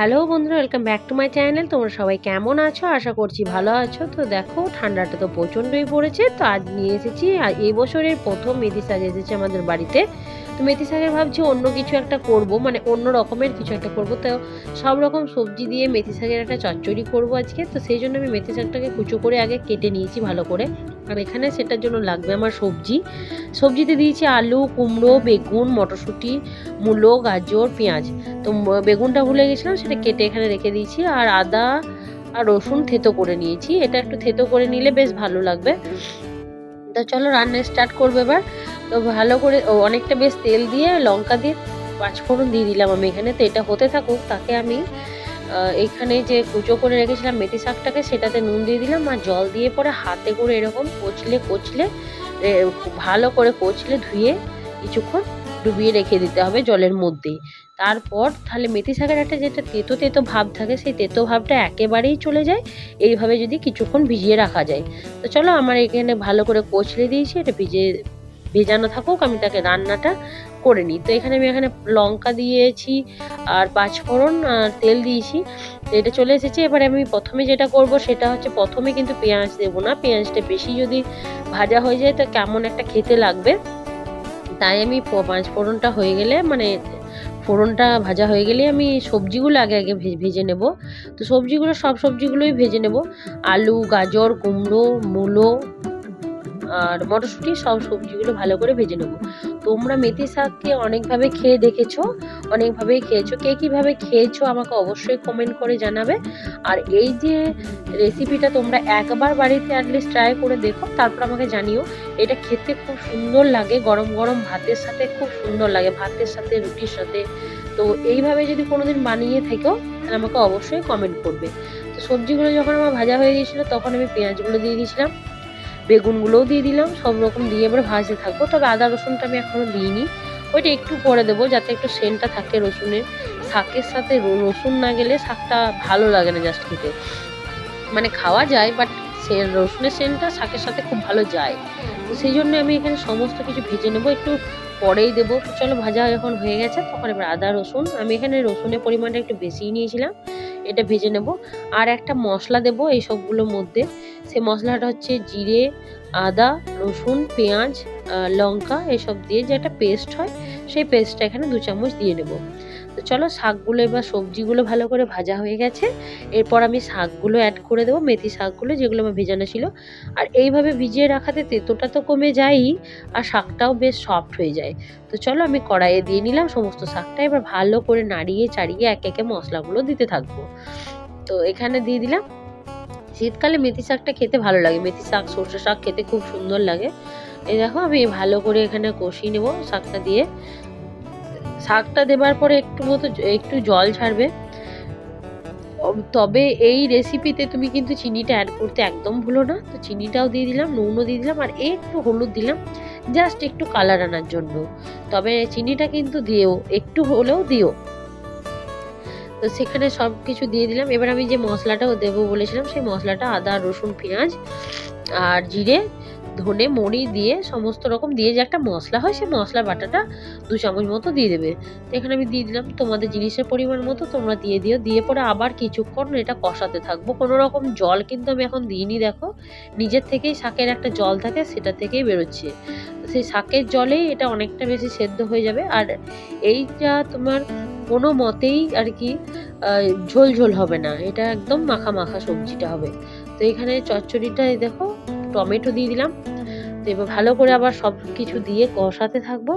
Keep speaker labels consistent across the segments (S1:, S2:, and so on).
S1: Hello বন্ধুরা, welcome back to my channel. তোমরা সবাই কেমন আছো? আশা করছি ভালো আছো। তো দেখো, ঠান্ডাটা তো প্রচণ্ডই পড়েছে। তো আজ নিয়ে এসেছি, আর এই বছরের প্রথম মেথি শাক এসেছে আমাদের বাড়িতে। তো মেথি শাকের ভাবছি অন্য কিছু একটা করব মানে অন্য রকমের কিছু একটা করব। তো সব রকম সবজি দিয়ে মেথি শাকের একটা চচ্চড়ি করব আজকে। তো সেই জন্য আমি মেথি শাকটাকে কুচো করে আগে কেটে নিয়েছি ভালো করে। আর এখানে সেটার জন্য লাগবে আমার সবজি। সবজিতে দিয়েছি আলু, কুমড়ো, বেগুন, মটরশুঁটি, মূলো, গাজর, পেঁয়াজ। তো বেগুনটা ভুলে গেছিলাম, সেটা কেটে এখানে রেখে দিয়েছি। আর আদা আর রসুন থেতো করে নিয়েছি। এটা একটু থেতো করে নিলে বেশ ভালো লাগবে। তো চলো রান্না স্টার্ট করবে এবার। তো ভালো করে অনেকটা বেশ তেল দিয়ে লঙ্কা দিয়ে পাঁচফোড়ন দিয়ে দিলাম আমি এখানে। তো এটা হতে থাকুক, তাকে আমি এইখানে যে কুচো করে রেখেছিলাম মেথি শাকটাকে, সেটাতে নুন দিয়ে দিলাম আর জল দিয়ে পরে হাতে করে এরকম কচলে কচলে ভালো করে কচলে ধুয়ে কিছুক্ষণ ডুবিয়ে রেখে দিতে হবে জলের মধ্যেই তারপর তাহলে মেথি শাকের একটা যেটা তেতো তেতো ভাব থাকে, সেই তেতো ভাবটা একেবারেই চলে যায়। এইভাবে যদি কিছুক্ষণ ভিজিয়ে রাখা যায়। তো চলো, আমার এখানে ভালো করে কচলে দিয়েছি, এটা ভিজে, ভেজানো থাকুক, আমি তাকে রান্নাটা করে নিই তো এখানে আমি এখানে লঙ্কা দিয়েছি আর পাঁচফোড়ন আর তেল দিয়েছি। তো এটা চলে এসেছে। এবারে আমি প্রথমে যেটা করব সেটা হচ্ছে প্রথমে কিন্তু পেঁয়াজ দেবো না। পেঁয়াজটা বেশি যদি ভাজা হয়ে যায় তো কেমন একটা খেতে লাগবে। তাই আমি পাঁচ ফোড়নটা হয়ে গেলে মানে ফোড়নটা ভাজা হয়ে গেলে আমি সবজিগুলো আগে আগে ভেজে নেব। তো সবজিগুলো সব সবজিগুলোই ভেজে নেব। আলু, গাজর, কুমড়ো, মূলো আর মটরশুঁটি, সব সবজিগুলো ভালো করে ভেজে নেব। তোমরা মেথি শাককে অনেকভাবে খেয়ে দেখেছ, অনেকভাবেই খেয়েছো। কে কীভাবে খেয়েছো আমাকে অবশ্যই কমেন্ট করে জানাবে। আর এই যে রেসিপিটা তোমরা একবার বাড়িতে অ্যাটলিস্ট ট্রাই করে দেখো, তারপর আমাকে জানিও। এটা খেতে খুব সুন্দর লাগে, গরম গরম ভাতের সাথে খুব সুন্দর লাগে, ভাতের সাথে, রুটির সাথে। তো এইভাবে যদি কোনোদিন বানিয়ে থেকেও, তাহলে আমাকে অবশ্যই কমেন্ট করবে। তো সবজিগুলো যখন আমার ভাজা হয়ে গিয়েছিল, তখন আমি পেঁয়াজগুলো দিয়ে দিয়েছিলাম। বেগুনগুলোও দিয়ে দিলাম, সব রকম দিয়ে এবার ভাজতে থাকব। তবে আদা রসুনটা আমি এখনও দিইনি। ওইটা একটু পরে দেবো যাতে একটু সেন্টটা থাকে রসুনের। শাকের সাথে রসুন না গেলে শাকটা ভালো লাগে না জাস্ট খেতে। মানে খাওয়া যায়, বাট সে রসুনের সেন্টটা শাকের সাথে খুব ভালো যায়। তো সেই জন্য আমি এখানে সমস্ত কিছু ভেজে নেব। একটু পরেই দেবো। চলো, ভাজা যখন হয়ে গেছে। তখন এবার আদা, রসুন। আমি এখানে রসুনের পরিমাণটা একটু বেশিই নিয়েছিলাম। এটা ভেজে নেব। আর একটা মশলা দেবো এই সবগুলোর মধ্যে। সে মশলাটা হচ্ছে জিরে, আদা, রসুন, পেঁয়াজ লঙ্কা, এসব দিয়ে যে একটা পেস্ট হয়, সেই পেস্টটা এখানে দু চামচ দিয়ে নেব। তো চলো শাকগুলো এবার সবজিগুলো ভালো করে ভাজা হয়ে গেছে। এরপর আমি শাকগুলো অ্যাড করে দেবো, মেথি শাকগুলো যেগুলো আমার ভেজানো ছিল। আর এইভাবে ভিজিয়ে রাখাতে তেতোটা তো কমে যায়ই, আর শাকটাও বেশ সফট হয়ে যায়। তো চলো আমি কড়াইয়ে দিয়ে নিলাম, সমস্ত শাকটা এবার ভালো করে নাড়িয়ে চাড়িয়ে একে একে মশলাগুলো দিতে থাকব। তো এখানে দিয়ে দিলাম, শীতকালে মেথি শাকটা খেতে ভালো লাগে। মেথি শাক, সর্ষে শাক খেতে খুব সুন্দর লাগে। এই দেখো আমি ভালো করে এখানে কষিয়ে নেব শাকটা দিয়ে। শাকটা দেবার পরে একটু মতো একটু জল ছাড়বে। তবে এই রেসিপিতে তুমি কিন্তু চিনিটা অ্যাড করতে একদম ভুলো না। তো চিনিটাও দিয়ে দিলাম, নুনও দিয়ে দিলাম, আর একটু হলুদ দিলাম জাস্ট একটু কালার আনার জন্য। তবে চিনিটা কিন্তু দিও, একটু হলেও দিও। তো সেখানে সব কিছু দিয়ে দিলাম। এবার আমি যে মশলাটাও দেবো বলেছিলাম, সেই মশলাটা আদা, রসুন, পেঁয়াজ, আর জিরে ধনে মরি দিয়ে সমস্ত রকম দিয়ে যে একটা মশলা হয় সেই মশলা বাটাটা দু চামচ মতো দিয়ে দেবে। তো এখানে আমি দিয়ে দিলাম তোমাদের জিনিসের পরিমাণ মতো, তোমরা দিয়ে দিও। দিয়ে পরে আবার কিছুক্ষণ এটা কষাতে থাকব। কোনো রকম জল কিন্তু আমি এখন দিইনি, দেখো। নিজের থেকেই শাকের একটা জল থাকে, সেটা থেকেই বেরোচ্ছে। সেই শাকের জলেই এটা অনেকটা বেশি সেদ্ধ হয়ে যাবে। আর এইটা তোমার কোনো মতেই আর কি ঝোল ঝোল হবে না। এটা একদম মাখা মাখা সবজিটা হবে। তো এখানে চচ্চড়িটা দেখো, টমেটো দিয়ে দিলাম। তো এবার ভালো করে আবার সব কিছু দিয়ে কষাতে থাকব।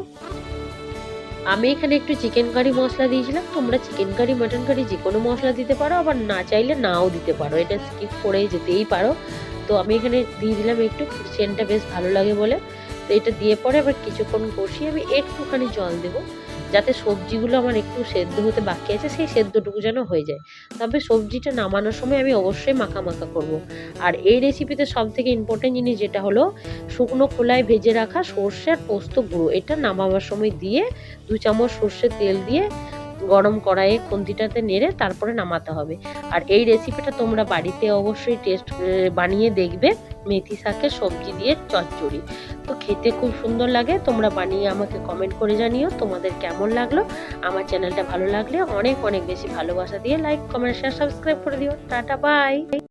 S1: আমি এখানে একটু চিকেন কারি মশলা দিয়েছিলাম। তোমরা চিকেন কারি মাটন কারি যে কোনো মশলা দিতে পারো, আবার না চাইলে নাও দিতে পারো। এটা স্কিপ করে যেতেই পারো। তো আমি এখানে দিয়ে দিলাম একটু সেন্টটা বেশ ভালো লাগে বলে। তো এটা দিয়ে পরে আবার কিছুক্ষণ কষিয়ে আমি একটুখানি জল দেবো। যাতে সবজিগুলো আমার একটু সেদ্ধ হতে বাকি আছে, সেই সেদ্ধটুকু যেন হয়ে যায় তবে সবজিটা নামানোর সময় আমি অবশ্যই মাখা মাখা করব। আর এই রেসিপিতে সব থেকে ইম্পর্টেন্ট জিনিস যেটা হলো, শুকনো খোলায় ভেজে রাখা সর্ষের পোস্ত গুঁড়ো এটা নামাবার সময় দিয়ে দু চামচ সর্ষের তেল দিয়ে গরম কড়াইয়ে খুন্তিটাতে নেড়ে তারপরে নামাতে হবে। আর এই রেসিপিটা তোমরা বাড়িতে অবশ্যই টেস্ট বানিয়ে দেখবে মেথি শাকের সবজি দিয়ে চচ্চড়ি। তো খেতে খুব সুন্দর লাগে, তোমরা বানিয়ে আমাকে কমেন্ট করে জানিও তোমাদের কেমন লাগল। আমার চ্যানেলটা ভালো লাগলে অনেক অনেক বেশি ভালোবাসা দিয়ে লাইক কমেন্ট শেয়ার সাবস্ক্রাইব করে দিও। Tata bye